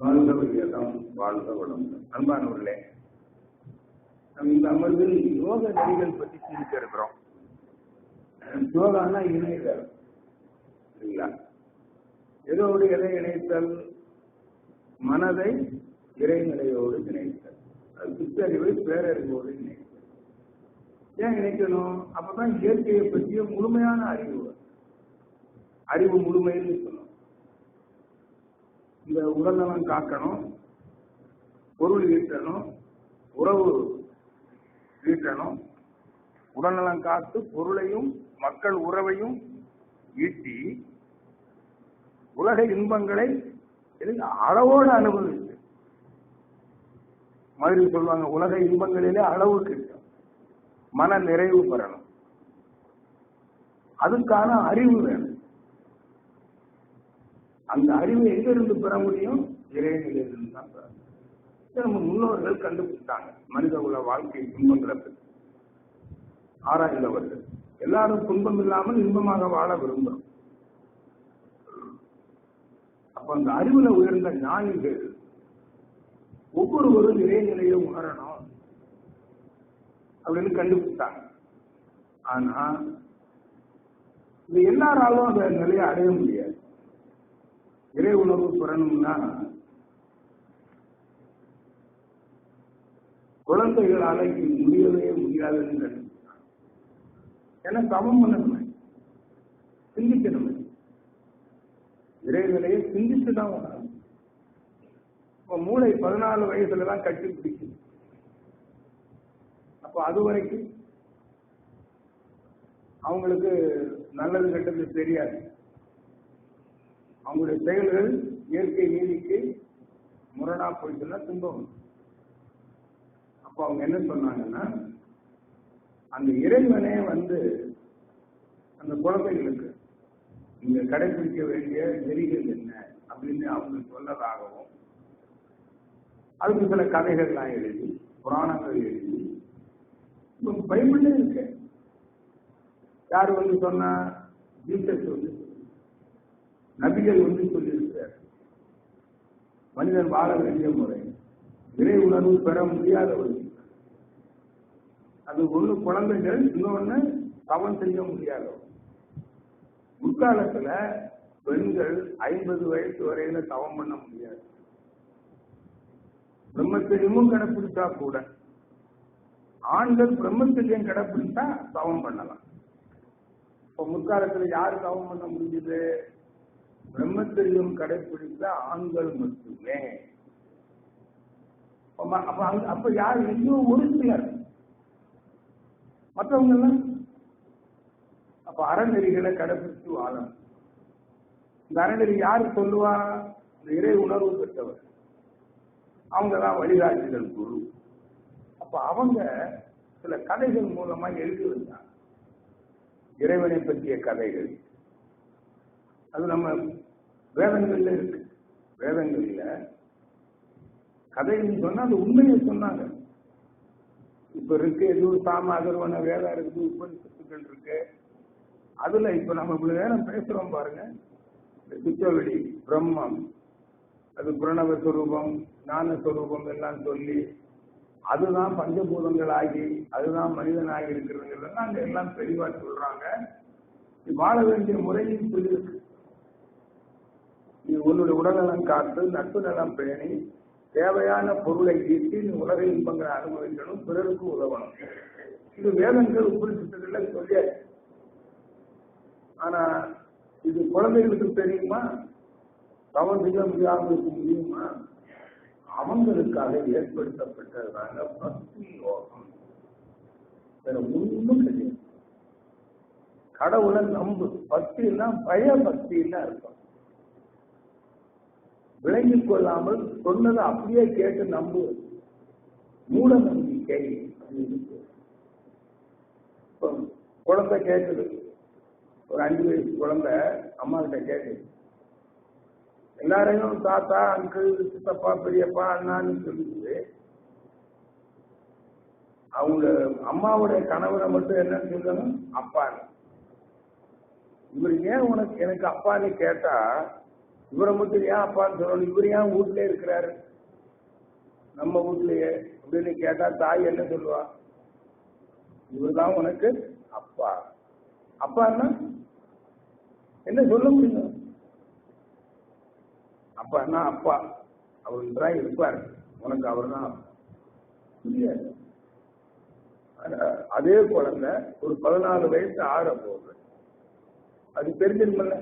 வாழ்ந்த வையகம் வாழ்க வளமுடன் அன்பானவர்களே நம்ம இந்த அமர்வில் யோக நெறிகள் பற்றி சிந்திக்க இருக்கிறோம். யோகானா இணைதல் இல்லைங்களா? எதோடு எதை இணைத்தல் மனதை இறைநிலையோடு இணைத்தல் அது சிற்றறிவை பேரறிவோடு இணைத்தல். ஏன் இணைக்கணும்? அப்பதான் இயற்கையை பற்றிய முழுமையான அறிவு அறிவு முழுமைன்னு சொல்லணும் இந்த உடல்நலம் காக்கணும் பொருள் ஈட்டணும் உறவு ஈட்டணும். உடல்நலம் காத்து பொருளையும் மக்கள் உறவையும் ஈட்டி உலக இன்பங்களை அளவோடு அனுபவித்து. மாதிரி சொல்லுவாங்க உலக இன்பங்களிலே அளவு கிட்டும் மன நிறைவு பெறணும். அதுக்கான அறிவு வேணும். அந்த அறிவை எங்கிருந்து பெற முடியும்? இறைநிலையிலிருந்து தான் பெற முடியும். நம்ம முன்னோர்கள் கண்டுபிடித்தாங்க மனித உல வாழ்க்கை துன்பங்களை ஆராய்ந்தவர்கள். எல்லாரும் துன்பம் இல்லாமல் இன்பமாக வாழ விரும்புகிறோம் அப்ப அந்த அறிவுல உயர்ந்த ஞானிகள் ஒவ்வொருவரும் இறைநிலையை உணரணும் அப்படின்னு கண்டுபிடித்தாங்க ஆனா இது எல்லாராலும் அந்த நிலையை அடைய முடியாது. இறை உணர்வு பெறணும்னா குழந்தைகளால இது முடியவே முடியாதுன்னு ஏன்னா தவம் பண்ணணுமே சிந்திக்கணுமே இறைநிலையை சிந்திச்சு தான் இப்ப மூளை பதினாலு வயசுல தான் கட்டி பிடிக்குது. அப்ப அது வரைக்கும் அவங்களுக்கு நல்லது கெட்டது தெரியாது. அவங்களுடைய செயல்கள் இயற்கை நீதிக்கு முரணா போயிட்டுனா துன்பம். அப்போ அப்ப அவங்க என்ன சொன்னாங்கன்னா அந்த இறைவனே வந்து அந்த குழந்தைகளுக்கு நீங்க கடைபிடிக்க வேண்டிய நெறிகள் என்ன? அப்படின்னு அவங்க சொன்னதாகவும் அதுக்கு சில கதைகள்லாம் எழுதி புராணங்கள் எழுதி இப்ப பைபிள்ல இருக்கு. யார் வந்து சொன்னா ஜீசஸ் வந்து நபிகள் வந்து சொல்லியிருக்கிறார் மனிதன் வாழ வேண்டிய முறை இறை உணர்வு பெற முடியாதவர்கள். அது ஒண்ணு குழந்தைகள் இன்னொன்னு தவம் செய்ய முடியாதவங்க முற்காலத்துல பெண்கள் ஐம்பது வயசு வரையில தவம் பண்ண முடியாது. பிரம்மச்சரியமும் கடைபிடிச்சா கூட ஆண்கள் பிரம்மச்சரியம் கடைபிடிச்சா தவம் பண்ணலாம். இப்ப முற்காலத்துல யாரு தவம் பண்ண முடிஞ்சது? பிரம்மச்சரியம் கடைபிடித்த ஆண்கள் மட்டுமே. அப்ப யார் இன்னும் ஒரு சிலர். மற்றவங்க எல்லாம் அப்ப அறநெறிகளை கடைபிடிச்சு வாழணும். இந்த அறநெறி யாரு சொல்லுவா? இந்த இறை உணர்வு பெற்றவர். அவங்க தான் வழிகாட்டுதல் குரு. அப்ப அவங்க சில கதைகள் மூலமா எழுதி வந்தாங்க. இறைவனை பற்றிய கதைகள். அது நம்ம வேதங்கள்ல இருக்கு. வேதங்கள்ல கதைன்னு சொன்னா அது உண்மையை சொன்னாங்க. இப்ப இருக்கு எதுவும் சாம அகர்வன வேதம் இருக்குது உபனிஷத்துக்கள் இருக்கு. அதுல இப்ப நம்ம இவ்வளவு நேரம் பேசுறோம் பாருங்க. சுத்தவெளி பிரம்மம் அது பிரணவ சுரூபம் ஞான சுரூபம் எல்லாம் சொல்லி அதுதான் பஞ்சபூதங்கள் ஆகி அதுதான் மனிதன் ஆகி இருக்கிறவங்க அங்க எல்லாம் தெளிவா சொல்றாங்க. வாழ வேண்டிய முறையும் சொல்லியிருக்கு. உன்னுடைய உடல்நலம் காத்து நட்பு நலம் பேணி தேவையான பொருளை ஈட்டி நீ உலக இன்பங்களை அனுபவிக்கணும் பிறருக்கு உதவணும். இது வேதங்கள் உபரிசித்தங்கள்ல சொல்லியாச்சு. ஆனா இது குழந்தைகளுக்கு தெரியுமா? தவம் செய்ய முடியாமல் முடியுமா? அவங்களுக்காக ஏற்படுத்தப்பட்டதுதாங்க பக்தி யோகம். வேற ஒண்ணும் கிடையாது கடவுளை நம்பு. பக்தின்னா பய பக்தின்னு இருக்கும் விளங்கிக் கொள்ளாமல் சொன்னதை அப்படியே கேட்டு நம்பு. மூட நம்பிக்கை. குழந்தை கேட்குது ஒரு அஞ்சு வயசு குழந்தை அம்மா கிட்ட கேட்குது எல்லாரையும் தாத்தா அங்கிள் சித்தப்பா பெரியப்பா அண்ணான்னு சொல்லிட்டு அவங்க அம்மாவுடைய கணவரை மட்டும் என்ன சொல்லணும்? அப்பான்னு. இவர் ஏன் உனக்கு எனக்கு அப்பான்னு கேட்டா இவரை மட்டும் ஏன் அப்பான்னு சொல்லணும்? இவர் ஏன் வீட்லயே இருக்கிறாரு? நம்ம வீட்லயே அப்படின்னு கேட்டா தாய் என்ன சொல்லுவா? இவர்தான் உனக்கு அப்பா. அப்பான்னா என்ன சொல்ல முடியும்? அப்பான்னா அப்பா. அவர் தான் இருப்பார். உனக்கு அவர் தான் புரியாது? அதே குழந்தை ஒரு பதினாலு வயசு ஆற போகுது அது தெரிஞ்சிருமில்ல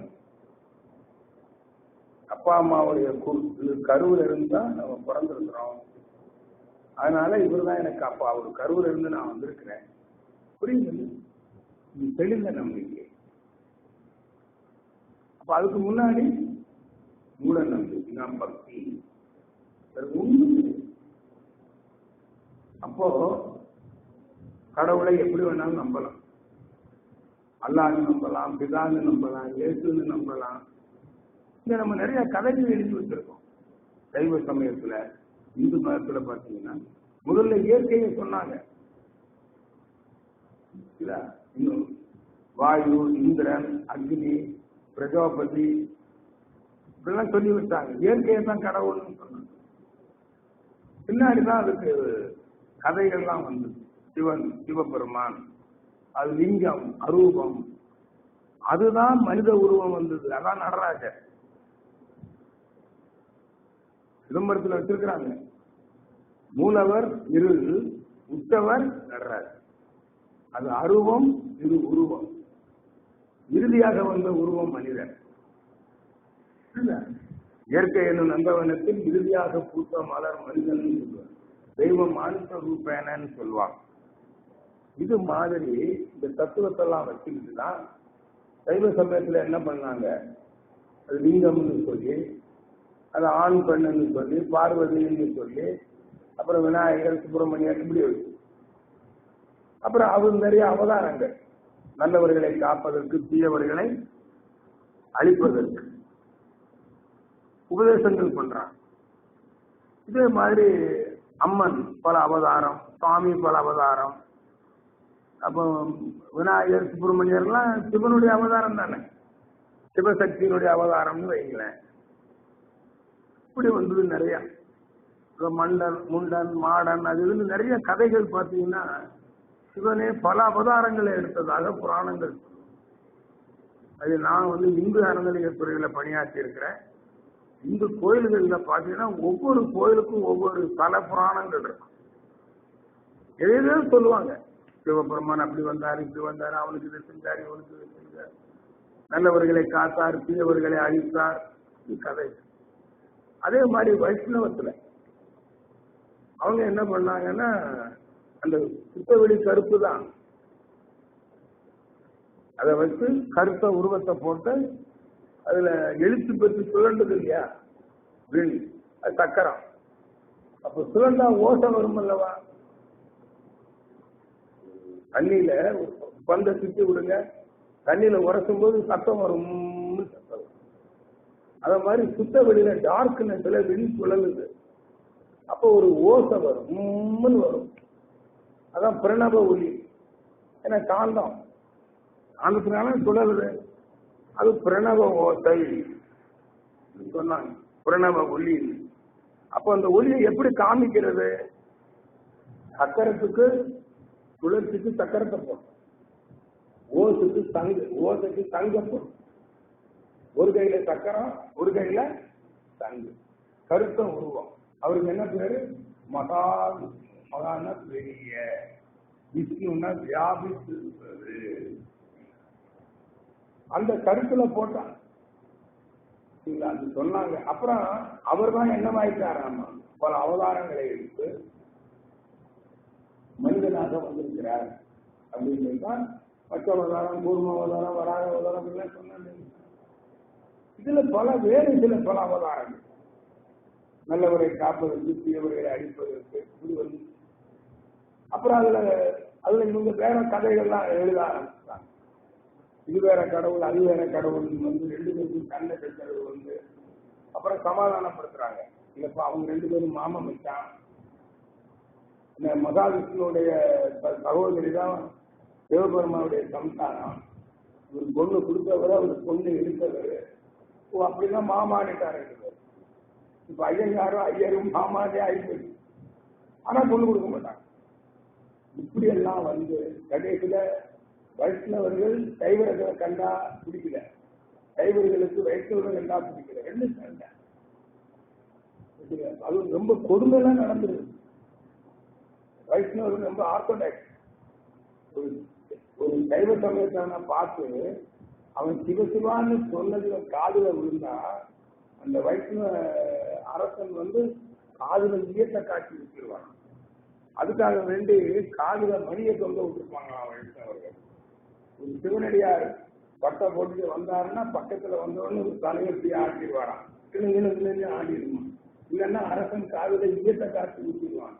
அப்பா அம்மாவுடைய கு- கருவுல இருந்தா நம்ம பிறந்திருக்கிறோம். அதனால இவர் தான் எனக்கு அப்பா. அவர் கருவில் இருந்து நான் வந்திருக்கிறேன். புரியுது தெளிந்த நம்பிக்கை. அப்ப அதுக்கு முன்னாடி மூட நம்பிக்கை நான் பக்தி. அப்போ கடவுளை எப்படி வேணாலும் நம்பலாம். அல்லான்னு நம்பலாம் பிதான்னு நம்பலாம் இயேசுன்னு நம்பலாம். இங்க நம்ம நிறைய கதைகள் எழுதி வச்சிருக்கோம். தெய்வ சமயத்துல இந்து மதத்துல பாத்தீங்கன்னா முதல்ல இயற்கையை சொன்னாங்க. இல்ல இன்னும் வாயு இந்திரன் அக்னி பிரஜாபதி இப்படிலாம் சொல்லி வச்சாங்க. இயற்கையை தான் கடவுள்னு சொன்னாங்க. பின்னாடிதான் அதுக்கு கதைகள்லாம் வந்தது. சிவன் சிவபெருமான் அது லிங்கம் அரூபம். அதுதான் மனித உருவம் வந்தது. அதான் நடராஜர். சிதம்பரத்தில் வச்சிருக்கிறாங்க. மூலவர் இரு உத்தவர் நடராஜ் அது அருவம் இது உருவம். இறுதியாக வந்த உருவம் மனிதன் இல்ல? இயற்கை என்னும் நந்தவனத்தில் இறுதியாக பூத்த மலர் மனிதன் சொல்லுவார். தெய்வம் மானுஷ ரூபேனன்னு சொல்லுவாங்க. இது மாதிரி இந்த தத்துவத்தெல்லாம் வச்சுக்கிட்டு தான் சைவ சமயத்துல என்ன பண்ணாங்க? அது லிங்கம்னு சொல்லி அது ஆண் பெண்ணுன்னு சொல்லி பார்வதின்னு சொல்லி அப்புறம் விநாயகர் சுப்பிரமணியர் இப்படி வச்சு. அப்புறம் அவர் நிறைய அவதாரங்கள். நல்லவர்களை காப்பதற்கு தீயவர்களை அழிப்பதற்கு. உபதேசங்கள் பண்றான் இதே மாதிரி அம்மன் பல அவதாரம் சுவாமி பல அவதாரம் அப்போ விநாயகர் சுப்பிரமணியர்லாம் சிவனுடைய அவதாரம் தானே. சிவசக்தியினுடைய அவதாரம்னு வைங்களேன். இப்படி வந்தது நிறைய. மண்டல் முண்டன் மாடன் அது இதுன்னு நிறைய கதைகள் பார்த்தீங்கன்னா சிவனே பல அவதாரங்களை எடுத்ததாக புராணங்கள் அது நான் வந்து இந்து அறநிலைய துறையில பணியாற்றி இருக்கிறேன். இந்து கோயில்கள்ல பாத்தீங்கன்னா ஒவ்வொரு கோயிலுக்கும் ஒவ்வொரு பல புராணங்கள் இருக்கும். எதையோ சொல்லுவாங்க. சிவபெருமான் அப்படி வந்தார் இப்படி வந்தார் அவனுக்கு இதை செஞ்சார் இவனுக்கு இதை செஞ்சார். நல்லவர்களை காத்தார் தீயவர்களை அழித்தார். இது கதை அதே மாதிரி வைஷ்ணவத்துல. அவங்க என்ன பண்ணாங்கன்னா அந்த சுத்தவெளி கருப்பு தான். அதை வச்சு கருத்த உருவத்தை போட்டு அதுல எழுத்து பெற்று சுழண்டது இல்லையா? வில் அது சக்கரம். அப்ப சுழண்டா ஓசை வரும் அல்லவா தண்ணியில பந்த சுத்தி விடுங்க. தண்ணியில உரசும் போது சத்தம் வரும் சத்தம். வரும். அத மாதிரி சுத்த வெளியில டார்க்னஸ்ல வெளி சுழலுது. அப்போ ஒரு ஓசை வரும். உம்முன்னு வரும். அதான் பிரணவ ஒளி. ஏன்னா காந்தம். காந்தத்தினால சுழலுது. அது பிரணவ ஓசை சொன்னாங்க. பிரணவ ஒளி. அப்போ அந்த ஒளியை எப்படி காமிக்கிறது? சக்கரத்துக்கு சுழற்சிக்கு சக்கரத்தை போடும். ஓசுக்கு தங்க ஓசைக்கு தங்க போடும். ஒரு கையில சக்கரம் ஒரு கையில தங்கு. கருத்த உருவம். அவருக்கு என்ன பேரு? மகா மகான பெரிய. விஷ்ணுன்னா வியாபித்து அந்த கருத்துல போட்டான். அது சொன்னாங்க. அப்புறம் அவர் தான் என்னமாயிட்டாராமா பல அவதாரங்களை எடுத்து மனிதனாக வந்திருக்கிறார். அப்படின்னு தான் பச்ச அவதாரம் பூர்ம அவதாரம் வராக அவதாரம் எல்லாம் சொன்னாங்க. இதுல பல வேறு சில பல அவதாரங்கள் நல்லவரை காப்பதற்கு தீயவர்களை அழிப்பதற்கு இப்படி வந்து அப்புறம் அதுல அதுல இவங்க வேற கதைகள்லாம் எழுத ஆரம்பிச்சாங்க இது வேற கடவுள் அது வேற கடவுள் வந்து ரெண்டு பேருக்கும் கண்ணை கட்டுறது வந்து. அப்புறம் சமாதானப்படுத்துறாங்க. இல்லப்பா அவங்க ரெண்டு பேரும் மாமன் வச்சான் இந்த மகாவிஷ்ணுடைய சகோதரி தான் சிவபெருமானுடைய சம்சாரம். இவர் பொண்ணு கொடுத்தவர் அவர் பொண்ணு எடுத்தவர் ஓ அப்படிதான் மாமானிட்டாரு இப்ப ஐயங்காரும் ஐயரும் மாமாதே ஆயிடுச்சு ஆனா பொண்ணு கொடுக்க மாட்டாங்க. இப்படி எல்லாம் வந்து கடைசியில வைஷ்ணவர்கள் சைவர்களை கண்டா பிடிக்கல. சைவர்களுக்கு வைஷ்ணவர்கள் கண்டா பிடிக்கல. ரெண்டு சண்டை அது ரொம்ப கொடுமையெல்லாம் நடந்துருது வைஷ்ணவர்கள் ரொம்ப ஆர்த்தடாக்ஸ். ஒரு ஒரு சைவ சமயத்தான பார்த்து அவன் சிவசிவான்னு சொன்னதுல காதுல விழுந்தா அந்த வைஷ்ணவ அரசன் வந்து காதுல ஈயத்தை காட்சி வச்சிருவான். அதுக்காக வேண்டி காதுல மணியை தொங்க விட்டுருப்பாங்க வைஷ்ணவர்கள். ஒரு சிவனடியார் பட்டை போட்டுட்டு வந்தாருன்னா பக்கத்துல வந்தவொடனே ஒரு தலைவர்த்தி ஆட்டிடுவாராம். கிணங்கிணு ஆடிடுமா இல்லைன்னா அரசன் காதுல ஈயத்தை காட்சி ஊற்றிடுவான்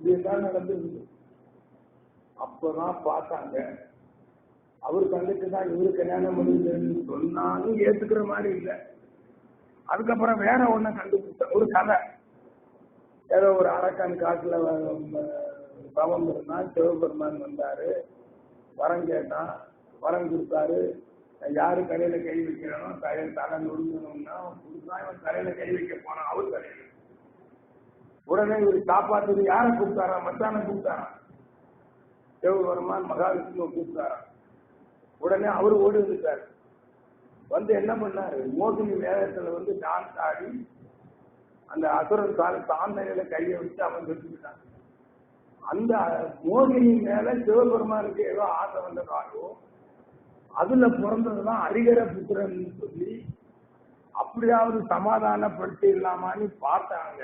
இதுதான் நடந்தது அப்பதான் பார்த்தாங்க அவர் கண்டுட்டு தான் இவரு கல்யாணம் பண்ணுதுன்னு சொன்னாலும் ஏத்துக்கிற மாதிரி இல்லை. அதுக்கப்புறம் வேற ஒண்ணு கண்டுபிடிச்ச ஒரு கதை. ஏதோ ஒரு அரக்கான் காட்டுல பவம் இருந்தான் சிவபெருமான் வந்தாரு. வரம் கேட்டான் வரம் கொடுத்தாரு. யாரு கடையில கை வைக்கிறனோ தலையில தலை நொடுங்கணும்னா புதுசா இவன் தலையில கை வைக்க போனான் அவர் கடையில உடனே இவர் காப்பாத்துறது யாரை கூப்பிட்டாரா? மச்சான கூப்பிட்டாரா? சிவபெருமான் மகாவிஷ்ணுவை கூப்பிட்டாரா? உடனே அவரு ஓடி வந்துட்டார் வந்து என்ன பண்ணாரு? மோகினி வேதத்துல வந்து டான்ஸ் ஆடி அந்த அசுரன் கால தாந்தையில கையை வச்சு அவன் செத்துக்கிட்டான் அந்த மோகினி மேல சிவபெருமானுக்கு ஏதோ ஆசை வந்ததாகவோ அதுல பிறந்ததுதான் அரிகர புத்திரன் சொல்லி அப்படியாவது சமாதானப்படுத்தி இல்லாமான்னு பார்த்தாங்க.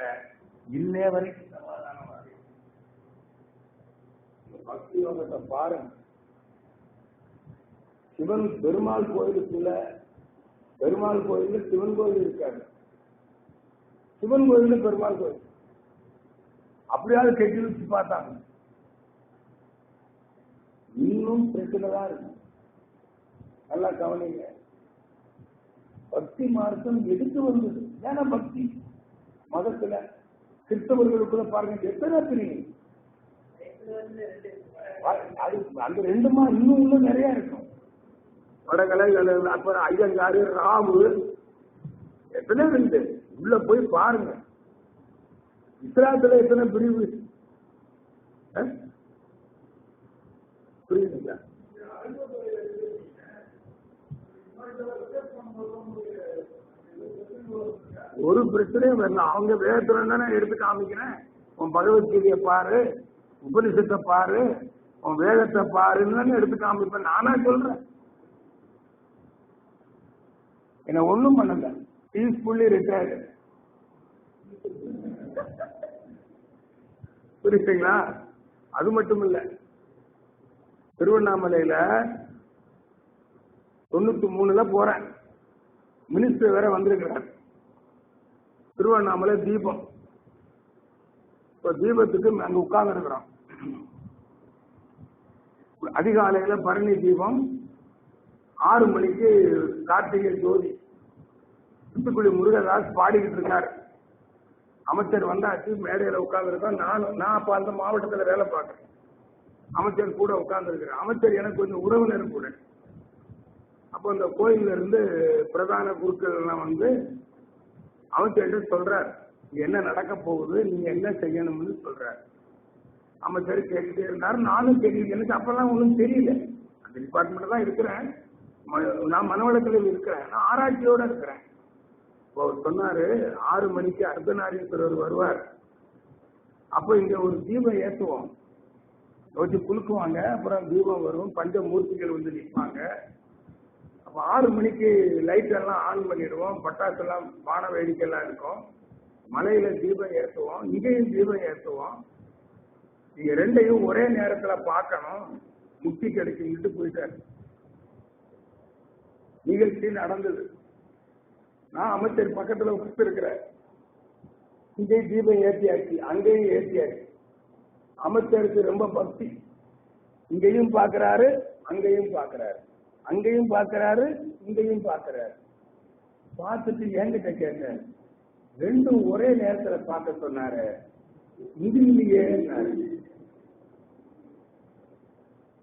இன்னே வரைக்கும் சமாதானம் பக்தி யோகத்தை பாருங்க. சிவன் பெருமாள் கோயிலுக்குள்ள பெருமாள் கோயில்ல சிவன் கோயில் இருக்காரு. சிவன் கோயில்ல பெருமாள் கோயில். அப்படியாவது கெட்டி வச்சு பார்த்தாங்க. இன்னும் பிரச்சனை தான் இருக்கு. நல்லா கவனிங்க. பக்தி மார்க்கம் எடுத்து வந்தது? ஏன்னா பக்தி. மதத்துல கிறிஸ்தவர்களுக்குள்ள பாருங்க எத்தனை பிரிவு அது அந்த ரெண்டுமா இன்னும் இன்னும் நிறைய இருக்கும். வடகலை அப்புறம் ஐயங்காரு ராமு எத்தனை ரெண்டு உள்ள போய் பாருங்க. இஸ்லாத்துல எத்தனை பிரிவு? புரியுதுங்களா? ஒரு பிரச்சனையும் வரல அவங்க வேதத்துல தானே எடுத்து காமிக்கிறேன். உன் பகவத்கீதையை பாரு உபனிஷத்தை பாரு உன் வேதத்தை பாருன்னு எடுத்து காமிப்பேன். நானா சொல்றேன். என்ன ஒண்ணும் பண்ணல. பீஸ்ஃபுல்லி ரிட்டையர்டு புரியுதுங்களா? அது மட்டும் இல்ல. திருவண்ணாமலையில தொண்ணூத்தி மூணுல போறேன். மினிஸ்டர் வேற வந்திருக்கிறார். திருவண்ணாமலை தீபம். இப்ப தீபத்துக்கு அங்க உட்கார்ந்து இருக்கிறோம் அதிகாலையில பரணி தீபம். ஆறு மணிக்கு கார்த்திகை ஜோதி தூத்துக்குடி முருகதாஸ் பாடிக்கிட்டு இருக்காரு. அமைச்சர் வந்தாச்சு மேடையில உட்காந்துருக்கோம் நான் நான் அப்ப அந்த மாவட்டத்துல வேலை பார்க்கறேன். அமைச்சர் கூட உட்கார்ந்துருக்கிறேன் அமைச்சர் எனக்கு கொஞ்சம் உறவினர் கூட. அப்போ அந்த கோயில்ல இருந்து பிரதான குருக்கள் எல்லாம் வந்து அமைச்சர்கிட்ட சொல்றார் என்ன நடக்க போகுது? நீங்க என்ன செய்யணும்னு சொல்றார். அமைச்சர் கேட்டுட்டே இருந்தார். நானும் தெரியல எனக்கு அப்பெல்லாம் ஒன்றும் தெரியல. அந்த டிபார்ட்மெண்ட் தான் இருக்கிறேன். நான் மனவளத்தில் இருக்கிறேன். நான் ஆராய்ச்சியோட இருக்கிறேன். இப்போ அவர் சொன்னாரு ஆறு மணிக்கு அர்த்தநாரீஸ்வரர் வருவார். அப்போ இங்க ஒரு தீபம் ஏற்றுவோம் வச்சு குலுக்குவாங்க அப்புறம் தீபம் வரும் பஞ்ச மூர்த்திகள் வந்து நிற்பாங்க. அப்போ ஆறு மணிக்கு லைட் எல்லாம் ஆன் பண்ணிடுவோம் பட்டாசு எல்லாம் வான வேடிக்கை எல்லாம் இருக்கும். மலையில தீபம் ஏற்றுவோம் இங்கேயும் தீபம் ஏற்றுவோம் நீங்க ரெண்டையும் ஒரே நேரத்துல பார்க்கணும். முக்தி கிடைக்கும்ட்டு போயிட்டாரு. நிகழ்ச்சி நடந்தது. நான் அமைச்சர் பக்கத்துல உட்கார்ந்து இருக்கிறேன் இங்கே தீபம் ஏற்றியாச்சு அங்கேயும் ஏற்றியாச்சு அமைச்சருக்கு ரொம்ப பக்தி. இங்கேயும் பாக்குறாரு அங்கேயும் பாக்குறாரு அங்கேயும் பாக்குறாரு இங்கேயும் பாக்குறாரு பார்த்துட்டு என்கிட்ட கேட்டேன். ரெண்டும் ஒரே நேரத்துல பார்க்க சொன்னாரு. முடியலையே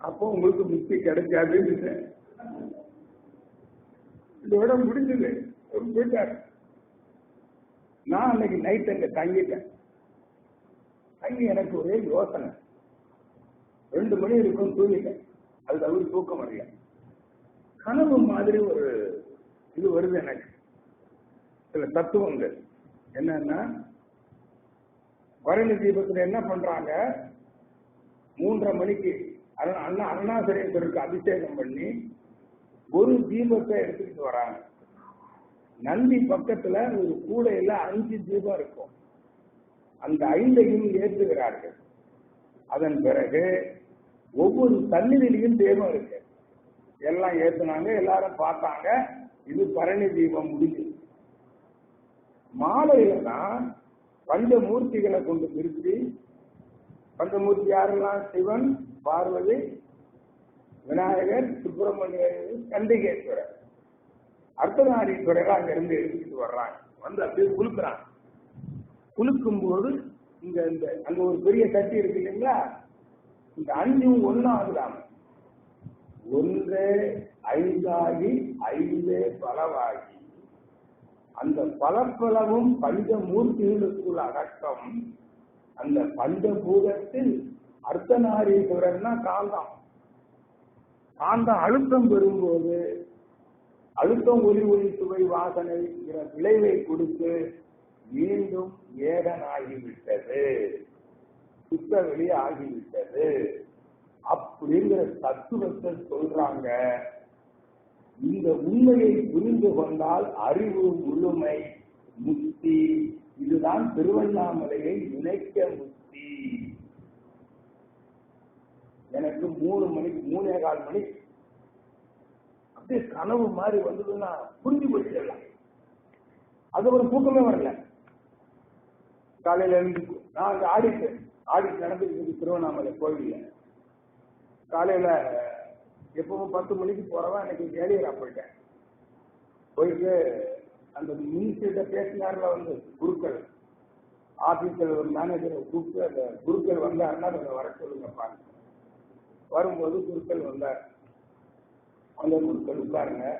அப்போ உங்களுக்கு முக்தி கிடைக்காதுன்னு இதோட முடிஞ்சது. அவர் நான் அன்னைக்கு நைட் அங்க தங்கிட்டேன். தங்கி எனக்கு ஒரே யோசனை. ரெண்டு மணி இருக்கும் தூங்கிட்டேன். அது தவிர தூக்கம் வரல. கனவு மாதிரி ஒரு இது வருது எனக்கு. சில தத்துவங்கள். என்னன்னா பரணி தீபத்துல என்ன பண்றாங்க? மூன்றரை மணிக்கு அருணா அண்ணா அருணாசலேஸ்வருக்கு அபிஷேகம் பண்ணி ஒரு தீபத்தை எடுத்துக்கிட்டு வராங்க. நந்தி பக்கத்துல ஒரு கூடையில அஞ்சு தீபம் இருக்கும். அந்த ஐந்தையும் ஏற்றுகிறார்கள். அதன் பிறகு ஒவ்வொரு தண்ணீரிலையும் தீபம் இருக்கு. எல்லாம் ஏத்துனாங்க எல்லாரும் பார்த்தாங்க இது பரணி தீபம் முடிஞ்சு மாலையில தான் பஞ்சமூர்த்திகளை கொண்டு திருப்பி பஞ்சமூர்த்தி யாரெல்லாம்? சிவன் பார்வதி விநாயகர் சுப்பிரமணியர் கண்டிகேஸ்வரர் அர்த்தநாரீஸ்வரர் அங்க இருந்து எழுதிட்டு வர்றாங்க. வந்து அப்படியே குலுக்குறாங்க. குலுக்கும் போது இங்க இந்த அங்க ஒரு பெரிய சட்டி இருக்கு இல்லைங்களா? இந்த அஞ்சும் ஒன்னும் ஆகுதாம ஒன்றே ஐந்தாகி ஐந்தே பலவாகி. அந்த பலப்பலவும் பஞ்சமூர்த்திகளுக்குள் அடக்கம். அந்த பஞ்சபூதத்தில் அர்த்தநாரீஸ்வரர்னா கால்தான். அந்த அழுத்தம் பெறும்போது அழுத்தம் ஒளி ஒளி சுவை வாசனை விளைவை கொடுத்து மீண்டும் ஏகனாகிவிட்டது. சுத்த வெளி ஆகிவிட்டது. அப்படிங்கிற தத்துவத்தை சொல்றாங்க. இந்த உண்மையை புரிந்து கொண்டால் அறிவு முழுமை முக்தி இதுதான் திருவண்ணாமலையை இணைக்க முக்தி. எனக்கு மூணு மணிக்கு மூணே கால் மணி. அப்படியே கனவு மாதிரி வந்ததுன்னா புரிஞ்சு போயிடலாம் அது ஒரு தூக்கமே வரல. காலையில இருந்து நான் அங்க ஆடிட்டு ஆடிட்டு நடந்துட்டு திருவண்ணாமலை கோவில்ல. காலையில எப்பவும் பத்து மணிக்கு போறவன் அன்னைக்கு ஏழியரா போயிட்டேன். போயிட்டு அந்த மினிஸ்டர்கிட்ட பேசினார்ல வந்து குருக்கள். ஆபீஸ்ல ஒரு மேனேஜரை கூப்பிட்டு அந்த குருக்கள் வந்தாருன்னா கொஞ்சம் வர பாருங்க வரும்போது குருக்கள் வந்தார். அந்த குருக்கள் உட்காருங்க.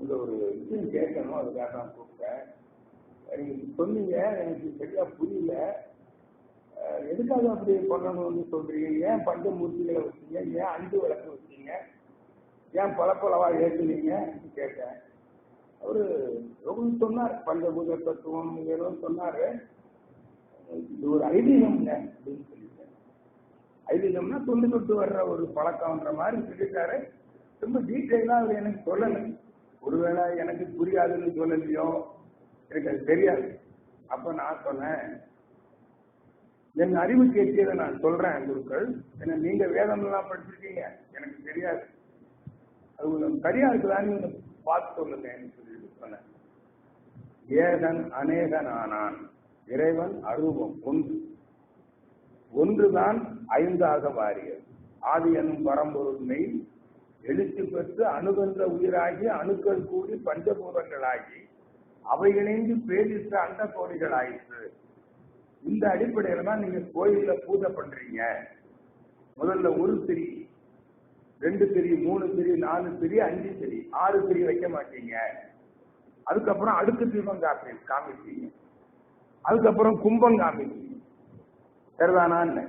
இந்த ஒரு இது கேட்கணும் அதுக்காக நான் கூப்பிட்டேன். நீங்க சொன்னீங்க எனக்கு சரியா புரியல. எதுக்காக அப்படி பண்ணணும்னு சொல்றீங்க? ஏன் பஞ்சமூர்த்திகளை வச்சீங்க? ஏன் அஞ்சு விளக்கு வச்சீங்க? ஏன் பலப்பலவா ஏற்றுனீங்க கேட்டேன். அவரு ரொம்ப சொன்னார்? பஞ்சபூத தத்துவம் ஏதோ சொன்னாரு. இது ஒரு ஐதீகம்ங்க. அப்படின்னு சொல்லிட்டேன் ஐதீகம்னா தொண்டு தொட்டு வர்ற ஒரு பழக்கம்ன்ற மாதிரி சொல்லிட்டாரு. ரொம்ப டீட்டெயிலா அவர் எனக்கு சொல்லலை. ஒருவேளை எனக்கு புரியாதுன்னு சொல்லலையோ? எனக்கு அது தெரியாது. அப்ப நான் சொன்னேன் என் அறிவு கேட்கியதை நான் சொல்றேன் குருக்கள் ஏன்னா நீங்க வேதம் எல்லாம் படிச்சிருக்கீங்க. எனக்கு தெரியாது. அது உங்களுக்கு சரியா இருக்குதான்னு பார்த்து சொல்லுங்க சொன்னேன். ஏகன் அநேகன் ஆனான் இறைவன் அருவம் ஒன்று ஒன்றுதான் ஐந்தாக வாரியது ஆதி எனும் பரம்பொருள் மெய் எழுச்சி பெற்று அணுகன்ற உயிராகி அணுக்கள் கூடி பஞ்சபூதங்களாகி அவை இணைந்து பேரிட்ட அண்ட கோடிகளாயிற்று இந்த அடிப்படையில தான் நீங்க கோயில்ல பூஜை பண்றீங்க. முதல்ல ஒரு திரி ரெண்டு திரி மூணு திரி நாலு திரி அஞ்சு திரி ஆறு திரி வைக்க மாட்டீங்க. அதுக்கப்புறம் அடுக்கு தீபம் காப்பீங்க காமிப்பீங்க. அதுக்கப்புறம் கும்பம் காமிப்பீங்க. சரிதானான்னு.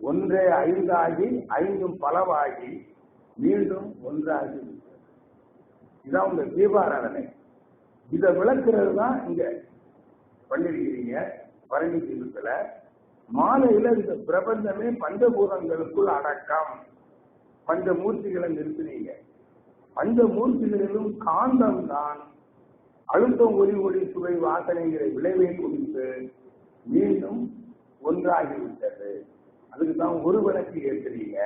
ஒன்றே ஐந்தாகி ஐந்தும் பலவாகி மீண்டும் ஒன்றாகி இதான் உங்க தீபாராதனை. இதை விளக்குறது தான் இங்க பண்ணிருக்கிறீங்க பரணி தீபத்துல மாலையில இந்த பிரபஞ்சமே பஞ்சபூதங்களுக்குள் அடக்கம். பஞ்சமூர்த்திகளை நிறுத்தினீங்க. பஞ்சமூர்த்திகளிலும் காந்தம் தான் அழுத்தம் ஒளி ஒளி சுவை வாசனைங்கிற விளைவை கொடுத்து மீண்டும் ஒன்றாகிவிட்டது. அதுக்கு தான் ஒரு விளக்கு ஏற்றுறீங்க.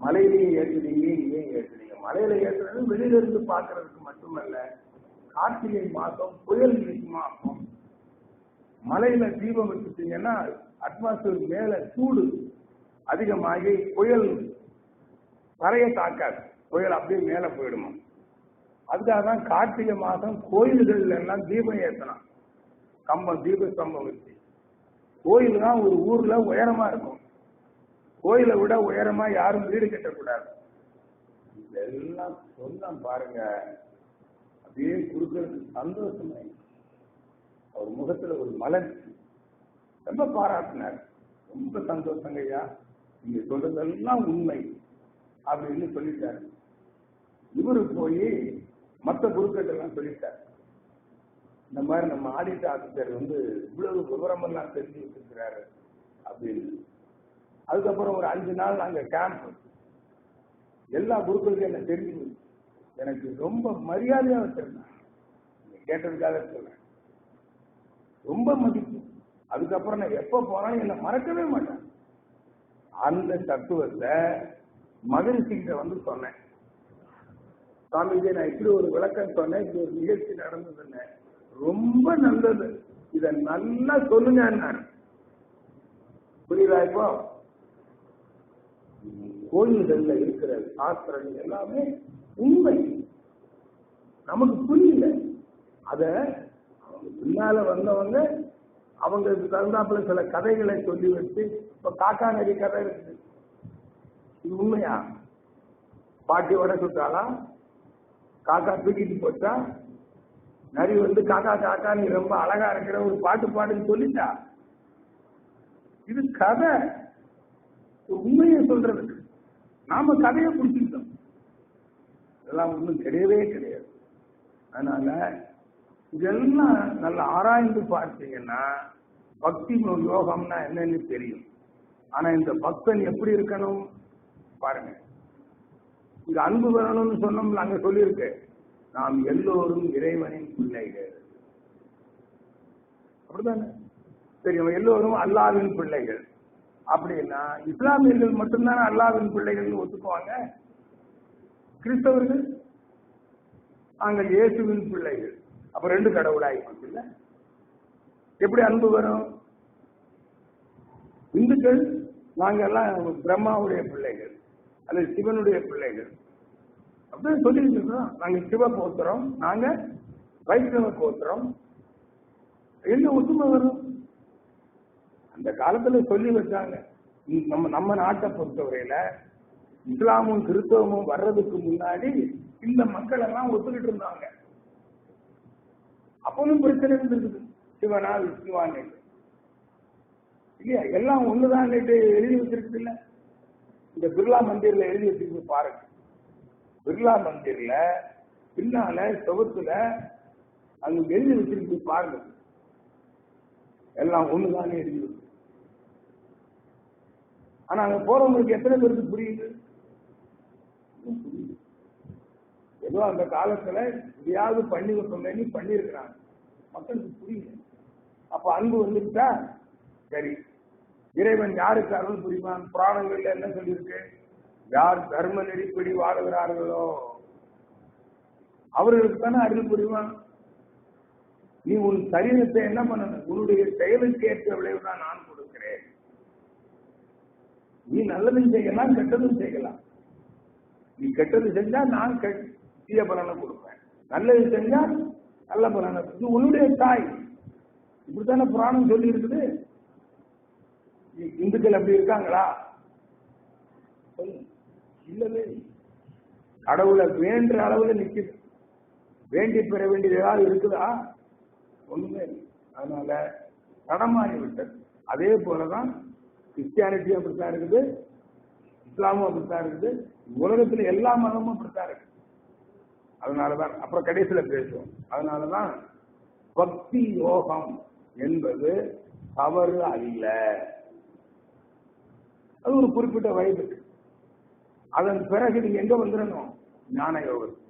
மலையிலேயே ஏற்றுறீங்க ஏன் ஏற்றுறீங்க. மலையில ஏற்றுறது வெளியில இருந்து பார்க்கறதுக்கு மட்டுமல்ல கார்த்திகை மாதம் புயல் இருக்குமா மலையில தீபம் வச்சுட்டீங்கன்னா அட்மாஸ்பியர் மேல சூடு அதிகமாகி புயல் தரைய தாக்காது. புயல் அப்படியே மேல போயிடுமா? அதுக்காக தான் கார்த்திகை மாதம் கோயில்கள் எல்லாம் தீபம் ஏற்றலாம் கம்பம் தீப ஸ்தம்பம் வச்சு. கோயில் தான் ஒரு ஊர்ல உயரமா இருக்கும். கோயிலை விட உயரமா யாரும் வீடு கட்டக்கூடாது. இதெல்லாம் சொன்ன பாருங்க. அப்படியே கொடுக்கறது சந்தோஷமாய் அவர் முகத்துல ஒரு மலர்ச்சி ரொம்ப பாராட்டினார். ரொம்ப சந்தோஷங்க ஐயா. நீங்க சொல்றதெல்லாம் உண்மை அப்படின்னு சொல்லிட்டாரு. இவரு போய் மற்ற குருக்கள்லாம் சொல்லிட்டார். இந்த மாதிரி நம்ம ஆடிட் ஆஃபீஸர் வந்து இவ்வளவு விவரமெல்லாம் தெரிஞ்சு வச்சிருக்கிறாரு அப்படின்னு. அதுக்கப்புறம் ஒரு அஞ்சு நாள் நாங்க கேம்ப் எல்லா குருக்களுக்கும் என்ன தெரிஞ்சு எனக்கு ரொம்ப மரியாதையா வச்சிருந்தேன் கேட்டதுக்காக சொல்றேன். ரொம்ப மதிப்பு. அதுக்கப்புறம் நான் எப்ப போனாலும் என்ன மறக்கவே மாட்டேன். அந்த தத்துவத்தை மகிழ்ச்சிகிட்ட வந்து சொன்னேன். சுவாமிஜி நான் இப்படி ஒரு விளக்கம் சொன்னேன். இப்படி ஒரு நிகழ்ச்சி நடந்ததுன்னு ரொம்ப நல்லது. இத நல்லா சொல்லுங்க புரியுதா இப்போ? கோயில்கள்ல இருக்கிற சாஸ்திரங்கள் எல்லாமே உண்மை. நமக்கு புரியல. அத பின்னால வந்தவங்க அவங்களுக்கு தகுந்தாப்புல சில கதைகளை சொல்லி வச்சு இப்ப காக்கா நதி கதை இருக்கு. இது உண்மையா? பாட்டி உட சுட்டாளா? காக்கா தூக்கிட்டு போச்சா? நரி வந்து காக்கா காக்கா நீ ரொம்ப அழகா இருக்கிற ஒரு பாட்டு பாடுன்னு சொல்லிட்டா? இது கதை. உண்மையை சொல்றதுக்கு நாம கதையை பிடிச்சிக்கிட்டோம் இதெல்லாம் ஒன்றும் கிடையவே கிடையாது. அதனால இதெல்லாம் நல்லா ஆராய்ந்து பார்த்தீங்கன்னா பக்தி யோகம்னா என்னன்னு தெரியும். ஆனா இந்த பக்தன் எப்படி இருக்கணும்? பாருங்க. இங்க அன்பு வரணும்னு சொன்னோம்ல அங்க சொல்லியிருக்கேன் நாம் எல்லோரும் இறைவனின் பிள்ளைகள். அப்படிதானே சரி நம்ம எல்லோரும் அல்லாவின் பிள்ளைகள். அப்படின்னா இஸ்லாமியர்கள் மட்டும்தானே அல்லாவின் பிள்ளைகள்னு ஒத்துக்குவாங்க? கிறிஸ்தவர்கள்? நாங்கள் இயேசுவின் பிள்ளைகள். அப்ப ரெண்டு கடவுளாகி இல்ல எப்படி அன்பு வரும்? இந்துக்கள் நாங்கள் எல்லாம் பிரம்மாவுடைய பிள்ளைகள். அல்லது சிவனுடைய பிள்ளைகள். அப்படின்னு சொல்லிட்டு நாங்க சிவ ஒத்துறோம் நாங்க வைஷ்ணவ ஒத்துறோம் என்ன ஒத்துமை வரும்? அந்த காலத்துல சொல்லி வச்சாங்க. நம்ம நம்ம நாட்டை பொறுத்தவரையில இஸ்லாமும் கிறிஸ்தவமும் வர்றதுக்கு முன்னாடி இந்த மக்கள் எல்லாம் ஒத்துக்கிட்டு இருந்தாங்க. அப்பவும் பிரச்சனை இருந்திருக்குது. சிவனா விஷ்ணுவான்னு. இல்லையா? எல்லாம் ஒண்ணுதான் எழுதி வச்சிருக்குது இல்ல இந்த பிர்லா மந்திர்ல எழுதி வச்சிருக்கு பாருங்க. பிர்லா மந்திர்ல பின்னால செவத்துல அங்க எழுதி வச்சிருக்கு பாருங்க. எல்லாம் ஒண்ணுதானே எழுதி ஆனா அங்க போறவங்களுக்கு எத்தனை பேருக்கு புரியுது? புரியுது. ஏதோ அந்த காலத்துல எதையாவது பண்ணி வைப்போமேனு பண்ணியிருக்கிறாங்க. மக்களுக்கு புரியல. அப்ப அன்பு வந்துருச்சா? சரி. இறைவன் யாருக்கு அருள் புரியுமா புராணங்கள்ல என்ன சொல்லியிருக்கு? யார் தர்ம நெறிப்படி வாழுகிறார்களோ அவர்களுக்கு தானே அருள் புரிவான் நீ உன் சரீரத்தை என்ன பண்ணணும்? உன்னுடைய செயலுக்கு ஏற்ற விளைவு தான் நான் கொடுக்கிறேன். நீ நல்லதும் செய்யலாம் கெட்டதும் செய்யலாம். நீ கெட்டது செஞ்சா நான் கெட்- தீய பலனை கொடுப்பேன். நல்லது செஞ்சா நல்ல பலனை இது உன்னுடைய தாய். இப்படித்தானே புராணம் சொல்லி இருக்குது. இந்துக்கள் அப்படி இருக்காங்களா? சொல்லுங்க இல்லவே கடவுளை வேண்டுற அளவுல நிக்குது. வேண்டி பெற வேண்டியது ஏதாவது இருக்குதா? ஒண்ணுமே இல்லை. அதனால தடமாறி விட்டது அதே போலதான் கிறிஸ்டியானிட்டியும் அப்படித்தான் இருக்குது. இஸ்லாமும் அப்படித்தான் இருக்குது. உலகத்துல எல்லா மதமும் அப்படித்தான் இருக்கு அதனாலதான் அப்புறம் கடைசியில பேசுவோம். அதனாலதான் பக்தி யோகம் என்பது தவறு அல்ல. அது ஒரு குறிப்பிட்ட வயதுக்கு அதன் பிறகு நீங்க எங்க வந்துடணும் ஞான யோகம்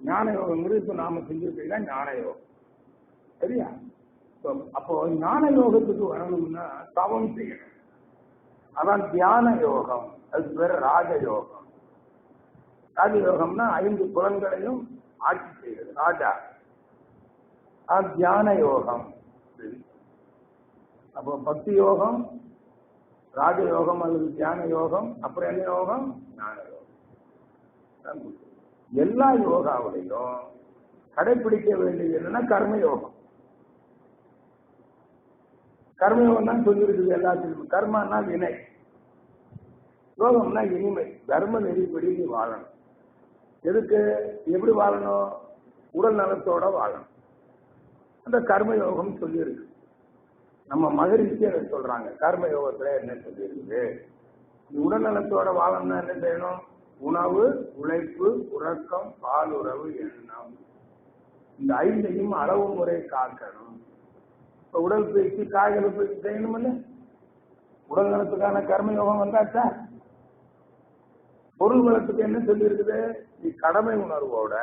ஞான யோகம்ங்கிறது இப்ப நாம செஞ்சிருக்கீங்க ஞான யோகம் சரியா அப்போ ஞான யோகத்துக்கு வரணும்னா தவம் செய்யணும். அதான் தியான யோகம். அது பேர் ராஜ யோகம் ராஜ யோகம்னா ஐந்து புலன்களையும் ஆட்சி செய்கிறது ராஜா. தியான யோகம். சரி. அப்போ பக்தி யோகம் ராஜ யோகம் அல்லது தியான யோகம் அப்புறம் என்ன யோகம்? ஞான யோகம் எல்லா யோகாவிலையும் கடைபிடிக்க வேண்டியது என்னன்னா கர்ம யோகம் கர்மயோகம் தான் சொல்லியிருக்குது எல்லாத்திலும் கர்மன்னா வினை. யோகம்னா இனிமை. தர்ம நெறிப்படி நீ வாழணும். எதுக்கு? எப்படி வாழணும்? உடல் நலத்தோட வாழணும். அந்த கர்மயோகம் சொல்லியிருக்கு. நம்ம மகரிஷி என்ன சொல்றாங்க கர்ம யோகத்துல என்ன சொல்லியிருக்கு? உடல்நலத்தோட உடல் நலத்தோட வாழணும்னா என்ன செய்யணும்? உணவு உழைப்பு உறக்கம் பால் உறவு எண்ணம். இந்த ஐந்தையும் அளவு முறை காக்கணும். இப்ப உடல் பயிற்சி காய்கறி பயிற்சி செய்யணும்ல உடல் நலத்துக்கான கர்மயோகம் வந்தாச்சா? பொருள் வளத்துக்கு என்ன சொல்லி இருக்குது நீ கடமை உணர்வோட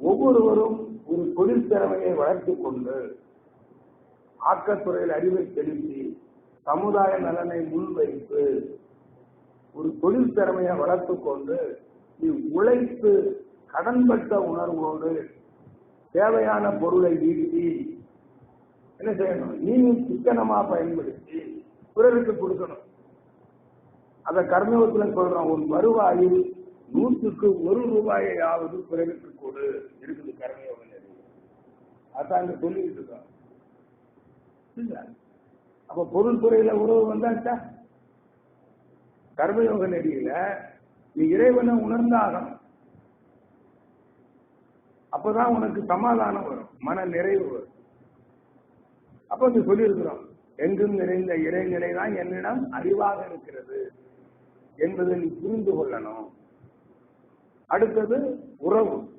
ஒவ்வொருவரும் ஒரு தொழில் திறமையை வளர்த்துக் கொண்டு ஆக்கத்துறையில் அறிவை செலுத்தி சமுதாய நலனை முன்வைத்து ஒரு தொழில் திறமையை வளர்த்துக் கொண்டு நீ உழைத்து கடன்பட்ட உணர்வோடு தேவையான பொருளை ஈட்டி என்ன செய்யணும்? நீயும் சிக்கனமா பயன்படுத்தி பிறருக்கு கொடுக்கணும். அத கர்மயோகத்துல சொல்றோம். ஒரு வருவாயில் நூற்றுக்கு ஒரு ரூபாயாவது பிறருக்கு கொடு. இருக்குது கர்மயோக நெறி அதான் அங்க சொல்லிட்டு இருக்கோம். அப்ப பொருள் துறையில உறவு வந்தாச்சா? கர்மயோக நெறியில நீ இறைவனை உணர்ந்தாகணும். அப்பதான் உனக்கு சமாதானம் வரும் மன நிறைவு வரும். அப்ப வந்து சொல்லியிருக்கிறோம் எங்கும் நிறைந்த இறைநிலை தான் என்னிடம் அறிவாக இருக்கிறது என்பதை நீ புரிந்து கொள்ளணும். அடுத்தது உறவு.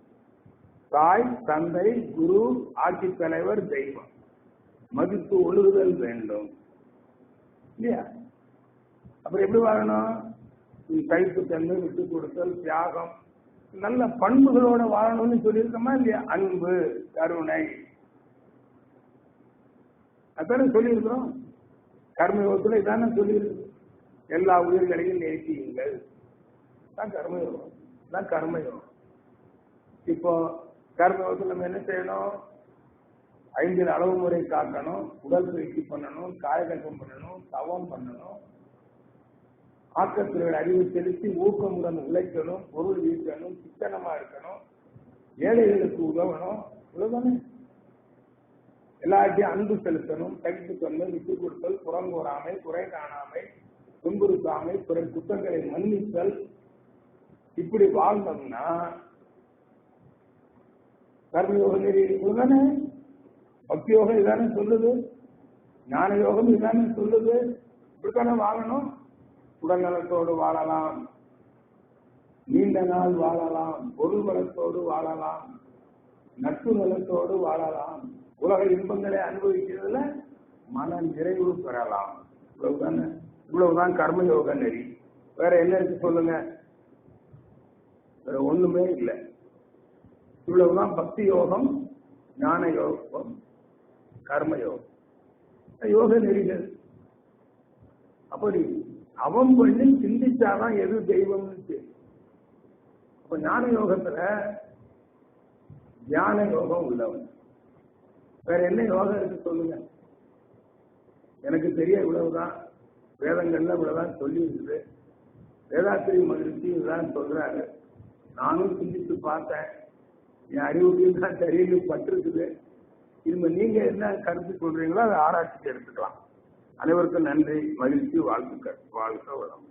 தாய் தந்தை குரு ஆட்சித் தலைவர் தெய்வம். மதித்து ஒழுகுதல் வேண்டும். இல்லையா? அப்புறம் எப்படி வாழணும்? கைப்பு தன்மை விட்டு கொடுத்தல் தியாகம் நல்ல பண்புகளோட வாழணும்னு சொல்லியிருக்கோமா இல்லையா? அன்பு கருணை. அதானே சொல்லியிருக்கிறோம். கர்மயோகத்துல இதானே சொல்லியிருக்கோம் எல்லா உயிர்களையும் நேசியுங்கள். தான் கர்மயோகம். தான் கர்மயோகம். இப்போ கர்மயோகத்தில் நம்ம என்ன செய்யணும்? ஐந்தில் அளவு முறை காக்கணும் உடல் பயிற்சி பண்ணணும் காயகல்பம் பண்ணணும் தவம் பண்ணணும். ஆக்கத்துறையில் அறிவு செலுத்தி ஊக்கமுடன் உழைக்கணும் பொருள் ஈட்டணும் சிக்கனமா இருக்கணும். ஏழைகளுக்கு உதவணும். உதவணும் எல்லாத்தையும் அன்பு செலுத்தணும் தகித்து தன்மை விட்டு கொடுத்தல் புறங்கூறாமை குறை காணாமை துன்புறுத்தாமை பிற குற்றங்களை மன்னித்தல். இப்படி வாழ்ந்தோம்னா கர்மயோக நெறி இதுதானே பக்தி யோகம் இதானே சொல்லுது? ஞான யோகம் இதானே சொல்லுது? இப்படித்தானே வாழணும்? உடல்நலத்தோடு வாழலாம். நீண்ட நாள் வாழலாம். பொருள் வளத்தோடு வாழலாம். நட்பு நலத்தோடு வாழலாம். உலக இன்பங்களை அனுபவிக்கிறதுல மன நிறைவு பெறலாம். இவ்வளவுதானே? இவ்வளவுதான் கர்மயோக நெறி. வேற என்ன இருக்கு சொல்லுங்க? வேற ஒண்ணுமே இல்லை. இவ்வளவுதான் பக்தி யோகம் ஞான யோகம். கர்மயோகம். யோக நெறிகள். அப்படி அவன் பண்ணி சிந்திச்சாதான் எது தெய்வம்னு தெரியும். அப்ப ஞான யோகத்துல தியான யோகம் உள்ளவன். வேற என்ன யோகம் இருக்கு சொல்லுங்க. எனக்கு தெரிய இவ்வளவுதான். வேதங்கள்ல இவ்வளவுதான் சொல்லி இருக்குது வேதாத்திரி மகிழ்ச்சி இதுதான் சொல்றாரு. நானும் சிந்தித்து பார்த்தேன். என் அறிவுக்கு தான் சரின்னு பட்டிருக்குது. இனிமே நீங்க என்ன கருத்து சொல்றீங்களோ அதை ஆராய்ச்சிக்கு எடுத்துக்கலாம். அனைவருக்கும் நன்றி மகிழ்ச்சி வாழ்த்துக்கள். வாழ்க்கை வளம்